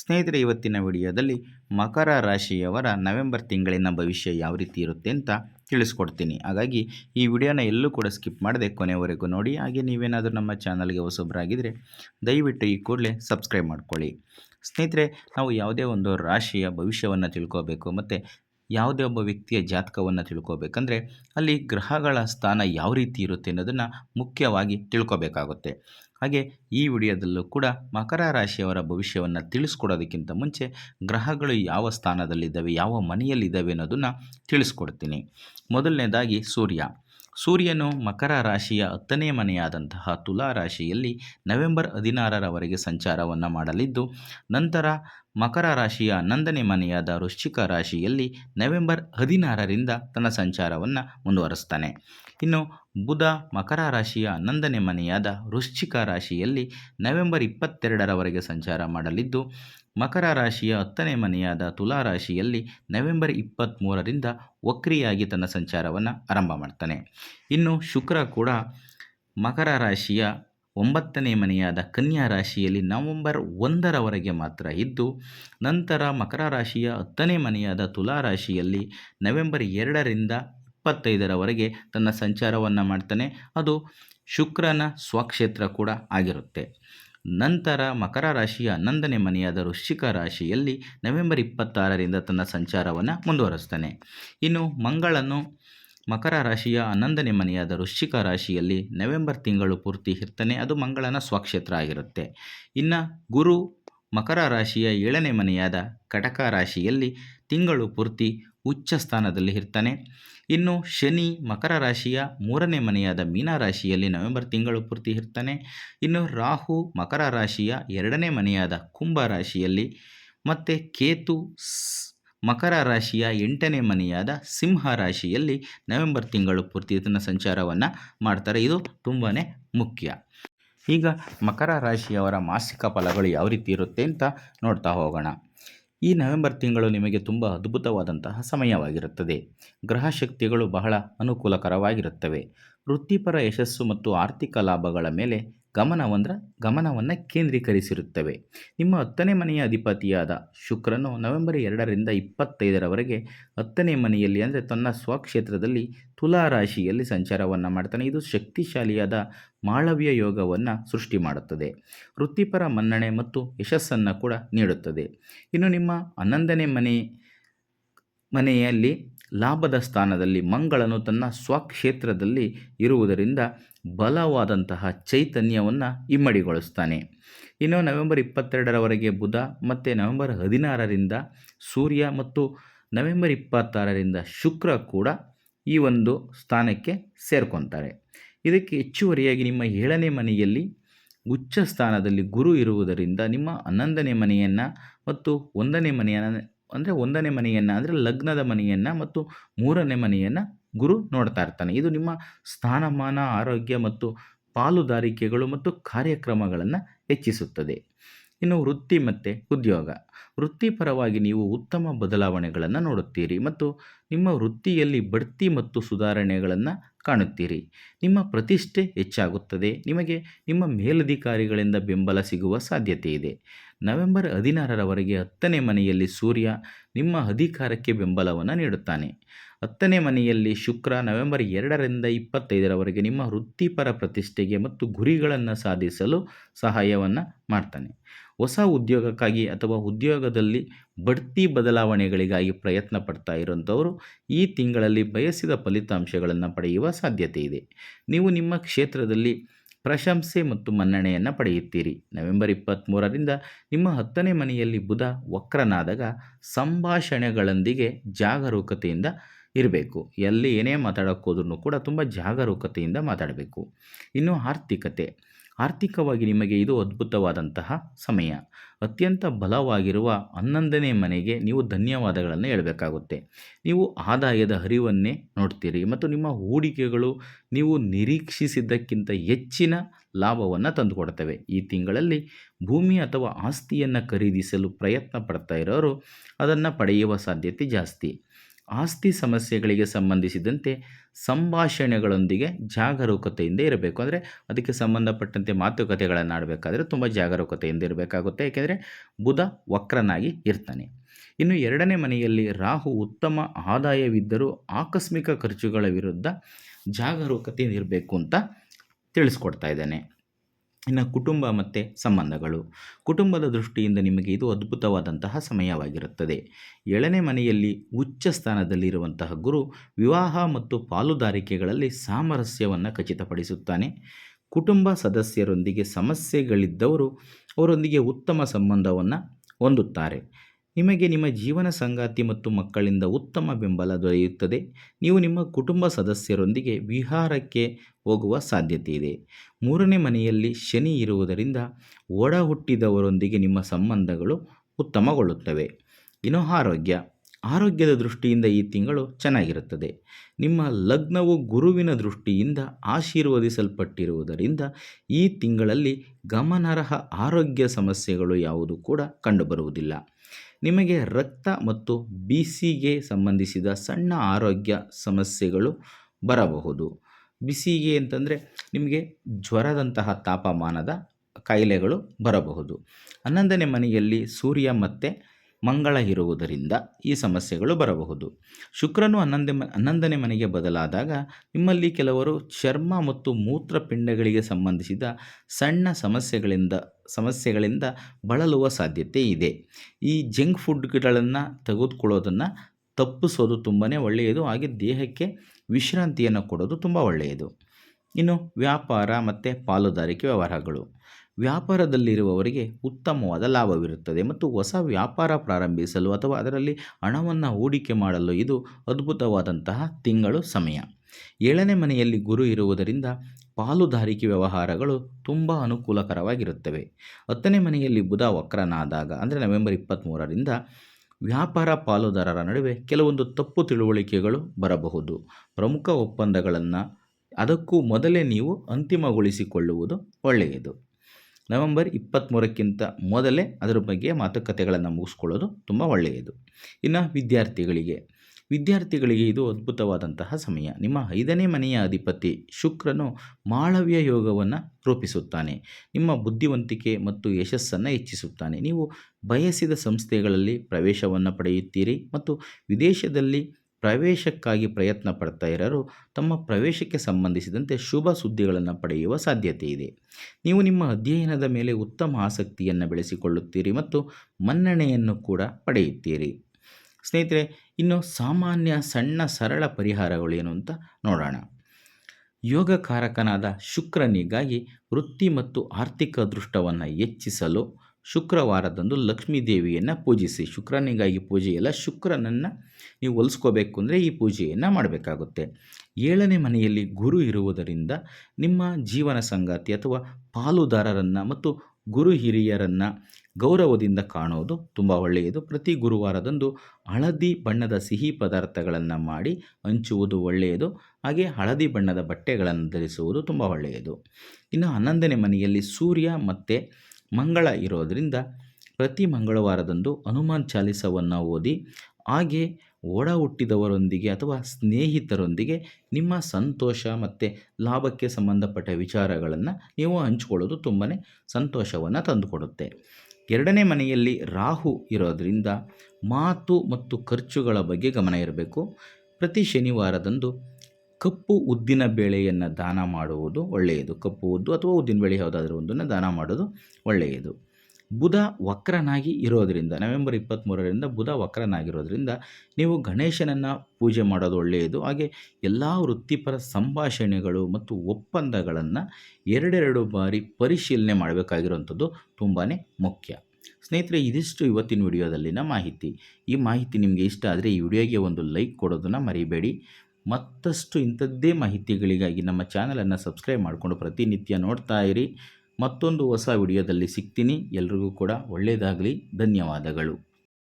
ಸ್ನೇಹಿತರೆ, ಇವತ್ತಿನ ವಿಡಿಯೋದಲ್ಲಿ ಮಕರ ರಾಶಿಯವರ ನವೆಂಬರ್ ತಿಂಗಳಿನ ಭವಿಷ್ಯ ಯಾವ ರೀತಿ ಇರುತ್ತೆ ಅಂತ ತಿಳಿಸ್ಕೊಡ್ತೀನಿ. ಹಾಗಾಗಿ ಈ ವಿಡಿಯೋನ ಎಲ್ಲೂ ಕೂಡ ಸ್ಕಿಪ್ ಮಾಡದೆ ಕೊನೆವರೆಗೂ ನೋಡಿ. ಹಾಗೆ ನೀವೇನಾದರೂ ನಮ್ಮ ಚಾನಲ್ಗೆ ಹೊಸೊಬ್ಬರಾಗಿದ್ದರೆ ದಯವಿಟ್ಟು ಈ ಕೂಡಲೇ ಸಬ್ಸ್ಕ್ರೈಬ್ ಮಾಡ್ಕೊಳ್ಳಿ. ಸ್ನೇಹಿತರೆ, ನಾವು ಯಾವುದೇ ಒಂದು ರಾಶಿಯ ಭವಿಷ್ಯವನ್ನು ತಿಳ್ಕೋಬೇಕು, ಮತ್ತು ಯಾವುದೇ ಒಬ್ಬ ವ್ಯಕ್ತಿಯ ಜಾತಕವನ್ನು ತಿಳ್ಕೋಬೇಕಂದ್ರೆ ಅಲ್ಲಿ ಗ್ರಹಗಳ ಸ್ಥಾನ ಯಾವ ರೀತಿ ಇರುತ್ತೆ ಅನ್ನೋದನ್ನು ಮುಖ್ಯವಾಗಿ ತಿಳ್ಕೋಬೇಕಾಗುತ್ತೆ. ಹಾಗೆ ಈ ವಿಡಿಯೋದಲ್ಲೂ ಕೂಡ ಮಕರ ರಾಶಿಯವರ ಭವಿಷ್ಯವನ್ನು ತಿಳಿಸ್ಕೊಡೋದಕ್ಕಿಂತ ಮುಂಚೆ ಗ್ರಹಗಳು ಯಾವ ಸ್ಥಾನದಲ್ಲಿದ್ದಾವೆ, ಯಾವ ಮನೆಯಲ್ಲಿದ್ದಾವೆ ಅನ್ನೋದನ್ನು ತಿಳಿಸ್ಕೊಡ್ತೀನಿ. ಮೊದಲನೇದಾಗಿ ಸೂರ್ಯ. ಸೂರ್ಯನು ಮಕರ ರಾಶಿಯ ಹತ್ತನೇ ಮನೆಯಾದಂತಹ ತುಲಾ ರಾಶಿಯಲ್ಲಿ ನವೆಂಬರ್ ಹದಿನಾರರವರೆಗೆ ಸಂಚಾರವನ್ನು ಮಾಡಲಿದ್ದು, ನಂತರ ಮಕರ ರಾಶಿಯ ನಂದನೆ ಮನೆಯಾದ ವೃಶ್ಚಿಕ ರಾಶಿಯಲ್ಲಿ ನವೆಂಬರ್ ಹದಿನಾರರಿಂದ ತನ್ನ ಸಂಚಾರವನ್ನು ಮುಂದುವರಿಸ್ತಾನೆ ಇನ್ನು ಬುಧ ಮಕರ ರಾಶಿಯ ನಂದನೆ ಮನೆಯಾದ ವೃಶ್ಚಿಕ ರಾಶಿಯಲ್ಲಿ ನವೆಂಬರ್ ಇಪ್ಪತ್ತೆರಡರವರೆಗೆ ಸಂಚಾರ ಮಾಡಲಿದ್ದು, ಮಕರ ರಾಶಿಯ ಹತ್ತನೇ ಮನೆಯಾದ ತುಲಾ ರಾಶಿಯಲ್ಲಿ ನವೆಂಬರ್ ಇಪ್ಪತ್ತ್ಮೂರರಿಂದ ವಕ್ರಿಯಾಗಿ ತನ್ನ ಸಂಚಾರವನ್ನು ಆರಂಭ ಮಾಡ್ತಾನೆ. ಇನ್ನು ಶುಕ್ರ ಕೂಡ ಮಕರ ರಾಶಿಯ ಒಂಬತ್ತನೇ ಮನೆಯಾದ ಕನ್ಯಾ ರಾಶಿಯಲ್ಲಿ ನವೆಂಬರ್ ಒಂದರವರೆಗೆ ಮಾತ್ರ ಇದ್ದು, ನಂತರ ಮಕರ ರಾಶಿಯ ಹತ್ತನೇ ಮನೆಯಾದ ತುಲಾ ರಾಶಿಯಲ್ಲಿ ನವೆಂಬರ್ ಎರಡರಿಂದ ಇಪ್ಪತ್ತೈದರವರೆಗೆ ತನ್ನ ಸಂಚಾರವನ್ನು ಮಾಡ್ತಾನೆ. ಅದು ಶುಕ್ರನ ಸ್ವಕ್ಷೇತ್ರ ಕೂಡ ಆಗಿರುತ್ತೆ. ನಂತರ ಮಕರ ರಾಶಿಯ ಹನ್ನೊಂದನೇ ಮನೆಯಾದ ವೃಶ್ಚಿಕ ರಾಶಿಯಲ್ಲಿ ನವೆಂಬರ್ ಇಪ್ಪತ್ತಾರರಿಂದ ತನ್ನ ಸಂಚಾರವನ್ನು ಮುಂದುವರಿಸ್ತಾನೆ. ಇನ್ನು ಮಂಗಳನು ಮಕರ ರಾಶಿಯ ಹನ್ನೊಂದನೇ ಮನೆಯಾದ ವೃಶ್ಚಿಕ ರಾಶಿಯಲ್ಲಿ ನವೆಂಬರ್ ತಿಂಗಳು ಪೂರ್ತಿ ಇರ್ತಾನೆ, ಅದು ಮಂಗಳನ ಸ್ವಕ್ಷೇತ್ರ ಆಗಿರುತ್ತೆ. ಇನ್ನು ಗುರು ಮಕರ ರಾಶಿಯ ಏಳನೇ ಮನೆಯಾದ ಕಟಕ ರಾಶಿಯಲ್ಲಿ ತಿಂಗಳು ಪೂರ್ತಿ ಉಚ್ಚ ಸ್ಥಾನದಲ್ಲಿ ಇರ್ತಾನೆ. ಇನ್ನು ಶನಿ ಮಕರ ರಾಶಿಯ ಮೂರನೇ ಮನೆಯಾದ ಮೀನ ರಾಶಿಯಲ್ಲಿ ನವೆಂಬರ್ ತಿಂಗಳು ಪೂರ್ತಿ ಇರ್ತಾನೆ. ಇನ್ನು ರಾಹು ಮಕರ ರಾಶಿಯ ಎರಡನೇ ಮನೆಯಾದ ಕುಂಭ ರಾಶಿಯಲ್ಲಿ ಮತ್ತು ಕೇತು ಮಕರ ರಾಶಿಯ ಎಂಟನೇ ಮನೆಯಾದ ಸಿಂಹ ರಾಶಿಯಲ್ಲಿ ನವೆಂಬರ್ ತಿಂಗಳು ಪೂರ್ತಿ ತನ್ನ ಸಂಚಾರವನ್ನು ಮಾಡ್ತಾರೆ. ಇದು ತುಂಬಾ ಮುಖ್ಯ. ಈಗ ಮಕರ ರಾಶಿಯವರ ಮಾಸಿಕ ಫಲಗಳು ಯಾವ ರೀತಿ ಇರುತ್ತೆ ಅಂತ ನೋಡ್ತಾ ಹೋಗೋಣ. ಈ ನವೆಂಬರ್ ತಿಂಗಳು ನಿಮಗೆ ತುಂಬ ಅದ್ಭುತವಾದಂತಹ ಸಮಯವಾಗಿರುತ್ತದೆ. ಗ್ರಹ ಶಕ್ತಿಗಳು ಬಹಳ ಅನುಕೂಲಕರವಾಗಿರುತ್ತವೆ. ವೃತ್ತಿಪರ ಯಶಸ್ಸು ಮತ್ತು ಆರ್ಥಿಕ ಲಾಭಗಳ ಮೇಲೆ ಗಮನವಂದ್ರೆ ಗಮನವನ್ನು ಕೇಂದ್ರೀಕರಿಸಿರುತ್ತವೆ. ನಿಮ್ಮ ಹತ್ತನೇ ಮನೆಯ ಅಧಿಪತಿಯಾದ ಶುಕ್ರನು ನವೆಂಬರ್ ಎರಡರಿಂದ ಇಪ್ಪತ್ತೈದರವರೆಗೆ ಹತ್ತನೇ ಮನೆಯಲ್ಲಿ ಅಂದರೆ ತನ್ನ ಸ್ವಕ್ಷೇತ್ರದಲ್ಲಿ ತುಲಾ ರಾಶಿಯಲ್ಲಿ ಸಂಚಾರವನ್ನು ಮಾಡ್ತಾನೆ. ಇದು ಶಕ್ತಿಶಾಲಿಯಾದ ಮಾಳವ್ಯ ಯೋಗವನ್ನು ಸೃಷ್ಟಿ ಮಾಡುತ್ತದೆ. ವೃತ್ತಿಪರ ಮನ್ನಣೆ ಮತ್ತು ಯಶಸ್ಸನ್ನು ಕೂಡ ನೀಡುತ್ತದೆ. ಇನ್ನು ನಿಮ್ಮ ಹನ್ನೊಂದನೇ ಮನೆ ಮನೆಯಲ್ಲಿ ಲಾಭದ ಸ್ಥಾನದಲ್ಲಿ ಮಂಗಳನು ತನ್ನ ಸ್ವಕ್ಷೇತ್ರದಲ್ಲಿ ಇರುವುದರಿಂದ ಬಲವಾದಂತಹ ಚೈತನ್ಯವನ್ನು ಇಮ್ಮಡಿಗೊಳಿಸ್ತಾನೆ. ಇನ್ನು ನವೆಂಬರ್ ಇಪ್ಪತ್ತೆರಡರವರೆಗೆ ಬುಧ ಮತ್ತು ನವೆಂಬರ್ ಹದಿನಾರರಿಂದ ಸೂರ್ಯ ಮತ್ತು ನವೆಂಬರ್ ಇಪ್ಪತ್ತಾರರಿಂದ ಶುಕ್ರ ಕೂಡ ಈ ಒಂದು ಸ್ಥಾನಕ್ಕೆ ಸೇರ್ಕೊತಾರೆ. ಇದಕ್ಕೆ ಹೆಚ್ಚುವರಿಯಾಗಿ ನಿಮ್ಮ ಏಳನೇ ಮನೆಯಲ್ಲಿ ಉಚ್ಚ ಸ್ಥಾನದಲ್ಲಿ ಗುರು ಇರುವುದರಿಂದ ನಿಮ್ಮ ಹನ್ನೊಂದನೇ ಮನೆಯನ್ನು ಮತ್ತು ಒಂದನೇ ಮನೆಯನ್ನು ಅಂದರೆ ಒಂದನೇ ಮನೆಯನ್ನು, ಅಂದರೆ ಲಗ್ನದ ಮನೆಯನ್ನು ಮತ್ತು ಮೂರನೇ ಮನೆಯನ್ನು ಗುರು ನೋಡ್ತಾ ಇರ್ತಾನೆ. ಇದು ನಿಮ್ಮ ಸ್ಥಾನಮಾನ, ಆರೋಗ್ಯ ಮತ್ತು ಪಾಲುದಾರಿಕೆಗಳು ಮತ್ತು ಕಾರ್ಯಕ್ರಮಗಳನ್ನು ಹೆಚ್ಚಿಸುತ್ತದೆ. ಇನ್ನು ವೃತ್ತಿ ಮತ್ತು ಉದ್ಯೋಗ. ವೃತ್ತಿಪರವಾಗಿ ನೀವು ಉತ್ತಮ ಬದಲಾವಣೆಗಳನ್ನು ನೋಡುತ್ತೀರಿ ಮತ್ತು ನಿಮ್ಮ ವೃತ್ತಿಯಲ್ಲಿ ಬಡ್ತಿ ಮತ್ತು ಸುಧಾರಣೆಗಳನ್ನು ಕಾಣುತ್ತೀರಿ. ನಿಮ್ಮ ಪ್ರತಿಷ್ಠೆ ಹೆಚ್ಚಾಗುತ್ತದೆ. ನಿಮಗೆ ನಿಮ್ಮ ಮೇಲಧಿಕಾರಿಗಳಿಂದ ಬೆಂಬಲ ಸಿಗುವ ಸಾಧ್ಯತೆ ಇದೆ. ನವೆಂಬರ್ ಹದಿನಾರರವರೆಗೆ ಹತ್ತನೇ ಮನೆಯಲ್ಲಿ ಸೂರ್ಯ ನಿಮ್ಮ ಅಧಿಕಾರಕ್ಕೆ ಬೆಂಬಲವನ್ನು ನೀಡುತ್ತಾನೆ. ಹತ್ತನೇ ಮನೆಯಲ್ಲಿ ಶುಕ್ರ ನವೆಂಬರ್ ಎರಡರಿಂದ ಇಪ್ಪತ್ತೈದರವರೆಗೆ ನಿಮ್ಮ ವೃತ್ತಿಪರ ಪ್ರತಿಷ್ಠೆಗೆ ಮತ್ತು ಗುರಿಗಳನ್ನು ಸಾಧಿಸಲು ಸಹಾಯವನ್ನು ಮಾಡ್ತಾನೆ. ಹೊಸ ಉದ್ಯೋಗಕ್ಕಾಗಿ ಅಥವಾ ಉದ್ಯೋಗದಲ್ಲಿ ಬಡ್ತಿ ಬದಲಾವಣೆಗಳಿಗಾಗಿ ಪ್ರಯತ್ನ ಪಡ್ತಾ ಇರೋಂಥವರು ಈ ತಿಂಗಳಲ್ಲಿ ಬಯಸಿದ ಫಲಿತಾಂಶಗಳನ್ನು ಪಡೆಯುವ ಸಾಧ್ಯತೆ ಇದೆ. ನೀವು ನಿಮ್ಮ ಕ್ಷೇತ್ರದಲ್ಲಿ ಪ್ರಶಂಸೆ ಮತ್ತು ಮನ್ನಣೆಯನ್ನು ಪಡೆಯುತ್ತೀರಿ. ನವೆಂಬರ್ ಇಪ್ಪತ್ತ್ಮೂರರಿಂದ ನಿಮ್ಮ ಹತ್ತನೇ ಮನೆಯಲ್ಲಿ ಬುಧ ವಕ್ರನಾದಾಗ ಸಂಭಾಷಣೆಗಳೊಂದಿಗೆ ಜಾಗರೂಕತೆಯಿಂದ ಇರಬೇಕು. ಎಲ್ಲಿ ಏನೇ ಮಾತಾಡೋಕ್ಕೋದ್ರೂ ಕೂಡ ತುಂಬ ಜಾಗರೂಕತೆಯಿಂದ ಮಾತಾಡಬೇಕು. ಇನ್ನು ಆರ್ಥಿಕತೆ. ಆರ್ಥಿಕವಾಗಿ ನಿಮಗೆ ಇದು ಅದ್ಭುತವಾದಂತಹ ಸಮಯ. ಅತ್ಯಂತ ಬಲವಾಗಿರುವ ಹನ್ನೊಂದನೇ ಮನೆಗೆ ನೀವು ಧನ್ಯವಾದಗಳನ್ನು ಹೇಳಬೇಕಾಗುತ್ತೆ. ನೀವು ಆದಾಯದ ಹರಿವನ್ನೇ ನೋಡ್ತೀರಿ ಮತ್ತು ನಿಮ್ಮ ಹೂಡಿಕೆಗಳು ನೀವು ನಿರೀಕ್ಷಿಸಿದ್ದಕ್ಕಿಂತ ಹೆಚ್ಚಿನ ಲಾಭವನ್ನು ತಂದುಕೊಡ್ತವೆ ಈ ತಿಂಗಳಲ್ಲಿ ಭೂಮಿ ಅಥವಾ ಆಸ್ತಿಯನ್ನು ಖರೀದಿಸಲು ಪ್ರಯತ್ನ ಪಡ್ತಾ ಇರೋರು ಅದನ್ನು ಪಡೆಯುವ ಸಾಧ್ಯತೆ ಜಾಸ್ತಿ. ಆಸ್ತಿ ಸಮಸ್ಯೆಗಳಿಗೆ ಸಂಬಂಧಿಸಿದಂತೆ ಸಂಭಾಷಣೆಗಳೊಂದಿಗೆ ಜಾಗರೂಕತೆಯಿಂದ ಇರಬೇಕು. ಅಂದರೆ ಅದಕ್ಕೆ ಸಂಬಂಧಪಟ್ಟಂತೆ ಮಾತುಕತೆಗಳನ್ನು ಆಡಬೇಕಾದ್ರೆ ತುಂಬ ಜಾಗರೂಕತೆಯಿಂದ ಇರಬೇಕಾಗುತ್ತೆ. ಏಕೆಂದರೆ ಬುಧ ವಕ್ರನಾಗಿ ಇರ್ತಾನೆ. ಇನ್ನು ಎರಡನೇ ಮನೆಯಲ್ಲಿ ರಾಹು ಉತ್ತಮ ಆದಾಯವಿದ್ದರೂ ಆಕಸ್ಮಿಕ ಖರ್ಚುಗಳ ವಿರುದ್ಧ ಜಾಗರೂಕತೆಯಿಂದ ಇರಬೇಕು ಅಂತ ತಿಳಿಸ್ಕೊಡ್ತಾ ಇದ್ದಾನೆ. ಇನ್ನು ಕುಟುಂಬ ಮತ್ತು ಸಂಬಂಧಗಳು. ಕುಟುಂಬದ ದೃಷ್ಟಿಯಿಂದ ನಿಮಗೆ ಇದು ಅದ್ಭುತವಾದಂತಹ ಸಮಯವಾಗಿರುತ್ತದೆ. ಏಳನೇ ಮನೆಯಲ್ಲಿ ಉಚ್ಚ ಸ್ಥಾನದಲ್ಲಿರುವಂತಹ ಗುರು ವಿವಾಹ ಮತ್ತು ಪಾಲುದಾರಿಕೆಗಳಲ್ಲಿ ಸಾಮರಸ್ಯವನ್ನು ಖಚಿತಪಡಿಸುತ್ತಾನೆ. ಕುಟುಂಬ ಸದಸ್ಯರೊಂದಿಗೆ ಸಮಸ್ಯೆಗಳಿದ್ದವರು ಅವರೊಂದಿಗೆ ಉತ್ತಮ ಸಂಬಂಧವನ್ನು ಹೊಂದುತ್ತಾರೆ. ನಿಮಗೆ ನಿಮ್ಮ ಜೀವನ ಸಂಗಾತಿ ಮತ್ತು ಮಕ್ಕಳಿಂದ ಉತ್ತಮ ಬೆಂಬಲ ದೊರೆಯುತ್ತದೆ. ನೀವು ನಿಮ್ಮ ಕುಟುಂಬ ಸದಸ್ಯರೊಂದಿಗೆ ವಿಹಾರಕ್ಕೆ ಹೋಗುವ ಸಾಧ್ಯತೆ ಇದೆ ಮೂರನೇ ಮನೆಯಲ್ಲಿ ಶನಿ ಇರುವುದರಿಂದ ಒಡ ಹುಟ್ಟಿದವರೊಂದಿಗೆ ನಿಮ್ಮ ಸಂಬಂಧಗಳು ಉತ್ತಮಗೊಳ್ಳುತ್ತವೆ. ಇನ್ನು ಆರೋಗ್ಯ. ಆರೋಗ್ಯದ ದೃಷ್ಟಿಯಿಂದ ಈ ತಿಂಗಳು ಚೆನ್ನಾಗಿರುತ್ತದೆ. ನಿಮ್ಮ ಲಗ್ನವು ಗುರುವಿನ ದೃಷ್ಟಿಯಿಂದ ಆಶೀರ್ವದಿಸಲ್ಪಟ್ಟಿರುವುದರಿಂದ ಈ ತಿಂಗಳಲ್ಲಿ ಗಮನಾರ್ಹ ಆರೋಗ್ಯ ಸಮಸ್ಯೆಗಳು ಯಾವುದು ಕೂಡ ಕಂಡುಬರುವುದಿಲ್ಲ. ನಿಮಗೆ ರಕ್ತ ಮತ್ತು ಬಿ ಸಿಗೆ ಸಂಬಂಧಿಸಿದ ಸಣ್ಣ ಆರೋಗ್ಯ ಸಮಸ್ಯೆಗಳು ಬರಬಹುದು. ಬಿಸಿಗೆ ಅಂತಂದರೆ ನಿಮಗೆ ಜ್ವರದಂತಹ ತಾಪಮಾನದ ಕಾಯಿಲೆಗಳು ಬರಬಹುದು. ಹನ್ನೊಂದನೇ ಮನೆಯಲ್ಲಿ ಸೂರ್ಯ ಮತ್ತು ಮಂಗಳ ಇರುವುದರಿಂದ ಈ ಸಮಸ್ಯೆಗಳು ಬರಬಹುದು. ಶುಕ್ರನು ಹನ್ನೊಂದೇ ಹನ್ನೊಂದನೇ ಮನೆಗೆ ಬದಲಾದಾಗ ನಿಮ್ಮಲ್ಲಿ ಕೆಲವರು ಚರ್ಮ ಮತ್ತು ಮೂತ್ರಪಿಂಡಗಳಿಗೆ ಸಂಬಂಧಿಸಿದ ಸಣ್ಣ ಸಮಸ್ಯೆಗಳಿಂದ ಸಮಸ್ಯೆಗಳಿಂದ ಬಳಲುವ ಸಾಧ್ಯತೆ ಇದೆ. ಈ ಜಂಕ್ ಫುಡ್ಗಳನ್ನು ತೆಗೆದುಕೊಳ್ಳೋದನ್ನು ತಪ್ಪಿಸೋದು ತುಂಬಾ ಒಳ್ಳೆಯದು. ಹಾಗೆ ದೇಹಕ್ಕೆ ವಿಶ್ರಾಂತಿಯನ್ನು ಕೊಡೋದು ತುಂಬ ಒಳ್ಳೆಯದು. ಇನ್ನು ವ್ಯಾಪಾರ ಮತ್ತು ಪಾಲುದಾರಿಕೆ ವ್ಯವಹಾರಗಳು. ವ್ಯಾಪಾರದಲ್ಲಿರುವವರಿಗೆ ಉತ್ತಮವಾದ ಲಾಭವಿರುತ್ತದೆ ಮತ್ತು ಹೊಸ ವ್ಯಾಪಾರ ಪ್ರಾರಂಭಿಸಲು ಅಥವಾ ಅದರಲ್ಲಿ ಹಣವನ್ನು ಹೂಡಿಕೆ ಮಾಡಲು ಇದು ಅದ್ಭುತವಾದಂತಹ ತಿಂಗಳು ಸಮಯ. ಏಳನೇ ಮನೆಯಲ್ಲಿ ಗುರು ಇರುವುದರಿಂದ ಪಾಲುದಾರಿಕೆ ವ್ಯವಹಾರಗಳು ತುಂಬ ಅನುಕೂಲಕರವಾಗಿರುತ್ತವೆ. ಹತ್ತನೇ ಮನೆಯಲ್ಲಿ ಬುಧ ವಕ್ರನಾದಾಗ, ಅಂದರೆ ನವೆಂಬರ್ ಇಪ್ಪತ್ತ್ಮೂರರಿಂದ ವ್ಯಾಪಾರ ಪಾಲುದಾರರ ನಡುವೆ ಕೆಲವೊಂದು ತಪ್ಪು ತಿಳುವಳಿಕೆಗಳು ಬರಬಹುದು. ಪ್ರಮುಖ ಒಪ್ಪಂದಗಳನ್ನು ಅದಕ್ಕೂ ಮೊದಲೇ ನೀವು ಅಂತಿಮಗೊಳಿಸಿಕೊಳ್ಳುವುದು ಒಳ್ಳೆಯದು. ನವೆಂಬರ್ ಇಪ್ಪತ್ತ್ಮೂರಕ್ಕಿಂತ ಮೊದಲೇ ಅದರ ಬಗ್ಗೆ ಮಾತುಕತೆಗಳನ್ನು ಮುಗಿಸ್ಕೊಳ್ಳೋದು ತುಂಬ ಒಳ್ಳೆಯದು. ಇನ್ನು ವಿದ್ಯಾರ್ಥಿಗಳಿಗೆ ವಿದ್ಯಾರ್ಥಿಗಳಿಗೆ ಇದು ಅದ್ಭುತವಾದಂತಹ ಸಮಯ. ನಿಮ್ಮ ಐದನೇ ಮನೆಯ ಅಧಿಪತಿ ಶುಕ್ರನು ಮಾಳವ್ಯ ಯೋಗವನ್ನು ರೂಪಿಸುತ್ತಾನೆ. ನಿಮ್ಮ ಬುದ್ಧಿವಂತಿಕೆ ಮತ್ತು ಯಶಸ್ಸನ್ನು ಹೆಚ್ಚಿಸುತ್ತಾನೆ. ನೀವು ಬಯಸಿದ ಸಂಸ್ಥೆಗಳಲ್ಲಿ ಪ್ರವೇಶವನ್ನು ಪಡೆಯುತ್ತೀರಿ ಮತ್ತು ವಿದೇಶದಲ್ಲಿ ಪ್ರವೇಶಕ್ಕಾಗಿ ಪ್ರಯತ್ನ ಪಡ್ತಾ ಇರೋರು ತಮ್ಮ ಪ್ರವೇಶಕ್ಕೆ ಸಂಬಂಧಿಸಿದಂತೆ ಶುಭ ಸುದ್ದಿಗಳನ್ನು ಪಡೆಯುವ ಸಾಧ್ಯತೆ ಇದೆ. ನೀವು ನಿಮ್ಮ ಅಧ್ಯಯನದ ಮೇಲೆ ಉತ್ತಮ ಆಸಕ್ತಿಯನ್ನು ಬೆಳೆಸಿಕೊಳ್ಳುತ್ತೀರಿ ಮತ್ತು ಮನ್ನಣೆಯನ್ನು ಕೂಡ ಪಡೆಯುತ್ತೀರಿ. ಸ್ನೇಹಿತರೆ, ಇನ್ನು ಸಾಮಾನ್ಯ ಸಣ್ಣ ಸರಳ ಪರಿಹಾರಗಳು ಏನು ಅಂತ ನೋಡೋಣ. ಯೋಗಕಾರಕನಾದ ಶುಕ್ರನಿಗಾಗಿ ವೃತ್ತಿ ಮತ್ತು ಆರ್ಥಿಕ ಅದೃಷ್ಟವನ್ನು ಹೆಚ್ಚಿಸಲು ಶುಕ್ರವಾರದಂದು ಲಕ್ಷ್ಮೀ ದೇವಿಯನ್ನು ಪೂಜಿಸಿ. ಶುಕ್ರನಿಗಾಗಿ ಪೂಜೆಯಲ್ಲ ಶುಕ್ರನನ್ನು ನೀವು ಹೊಲಿಸ್ಕೋಬೇಕು ಅಂದರೆ ಈ ಪೂಜೆಯನ್ನು ಮಾಡಬೇಕಾಗುತ್ತೆ. ಏಳನೇ ಮನೆಯಲ್ಲಿ ಗುರು ಇರುವುದರಿಂದ ನಿಮ್ಮ ಜೀವನ ಸಂಗಾತಿ ಅಥವಾ ಪಾಲುದಾರರನ್ನು ಮತ್ತು ಗುರು ಹಿರಿಯರನ್ನು ಗೌರವದಿಂದ ಕಾಣೋದು ತುಂಬ ಒಳ್ಳೆಯದು. ಪ್ರತಿ ಗುರುವಾರದಂದು ಹಳದಿ ಬಣ್ಣದ ಸಿಹಿ ಪದಾರ್ಥಗಳನ್ನು ಮಾಡಿ ಹಂಚುವುದು ಒಳ್ಳೆಯದು. ಹಾಗೆ ಹಳದಿ ಬಣ್ಣದ ಬಟ್ಟೆಗಳನ್ನು ಧರಿಸುವುದು ತುಂಬ ಒಳ್ಳೆಯದು. ಇನ್ನು ಹನ್ನೊಂದನೇ ಮನೆಯಲ್ಲಿ ಸೂರ್ಯ ಮತ್ತು ಮಂಗಳ ಇರೋದರಿಂದ ಪ್ರತಿ ಮಂಗಳವಾರದಂದು ಹನುಮಾನ್ ಚಾಲಿಸವನ್ನು ಓದಿ ಹಾಗೆ ಒಡ ಹುಟ್ಟಿದವರೊಂದಿಗೆ ಅಥವಾ ಸ್ನೇಹಿತರೊಂದಿಗೆ ನಿಮ್ಮ ಸಂತೋಷ ಮತ್ತು ಲಾಭಕ್ಕೆ ಸಂಬಂಧಪಟ್ಟ ವಿಚಾರಗಳನ್ನು ನೀವು ಹಂಚ್ಕೊಳ್ಳೋದು ತುಂಬಾ ಸಂತೋಷವನ್ನು ತಂದುಕೊಡುತ್ತೆ. ಎರಡನೇ ಮನೆಯಲ್ಲಿ ರಾಹು ಇರೋದರಿಂದ ಮಾತು ಮತ್ತು ಖರ್ಚುಗಳ ಬಗ್ಗೆ ಗಮನ ಇರಬೇಕು. ಪ್ರತಿ ಶನಿವಾರದಂದು ಕಪ್ಪು ಉದ್ದಿನ ಬೇಳೆಯನ್ನು ದಾನ ಮಾಡುವುದು ಒಳ್ಳೆಯದು. ಕಪ್ಪು ಉದ್ದು ಅಥವಾ ಉದ್ದಿನ ಬೇಳೆ ಯಾವುದಾದ್ರೂ ಒಂದನ್ನು ದಾನ ಮಾಡೋದು ಒಳ್ಳೆಯದು. ಬುಧ ವಕ್ರನಾಗಿ ಇರೋದರಿಂದ, ನವೆಂಬರ್ ಇಪ್ಪತ್ತ್ಮೂರರಿಂದ ಬುಧ ವಕ್ರನಾಗಿರೋದ್ರಿಂದ ನೀವು ಗಣೇಶನನ್ನು ಪೂಜೆ ಮಾಡೋದು ಒಳ್ಳೆಯದು. ಹಾಗೆ ಎಲ್ಲ ವೃತ್ತಿಪರ ಸಂಭಾಷಣೆಗಳು ಮತ್ತು ಒಪ್ಪಂದಗಳನ್ನು ಎರಡೆರಡು ಬಾರಿ ಪರಿಶೀಲನೆ ಮಾಡಬೇಕಾಗಿರುವಂಥದ್ದು ತುಂಬಾ ಮುಖ್ಯ. ಸ್ನೇಹಿತರೆ, ಇದಿಷ್ಟು ಇವತ್ತಿನ ವಿಡಿಯೋದಲ್ಲಿನ ಮಾಹಿತಿ. ಈ ಮಾಹಿತಿ ನಿಮಗೆ ಇಷ್ಟ ಆದರೆ ಈ ವಿಡಿಯೋಗೆ ಒಂದು ಲೈಕ್ ಕೊಡೋದನ್ನು ಮರಿಬೇಡಿ. ಮತ್ತಷ್ಟು ಇಂಥದ್ದೇ ಮಾಹಿತಿಗಳಿಗಾಗಿ ನಮ್ಮ ಚಾನಲನ್ನು ಸಬ್ಸ್ಕ್ರೈಬ್ ಮಾಡಿಕೊಂಡು ಪ್ರತಿನಿತ್ಯ ನೋಡ್ತಾ ಇರಿ. ಮತ್ತೊಂದು ಹೊಸ ವಿಡಿಯೋದಲ್ಲಿ ಸಿಗ್ತೀನಿ. ಎಲ್ರಿಗೂ ಕೂಡ ಒಳ್ಳೆಯದಾಗಲಿ ಧನ್ಯವಾದಗಳು.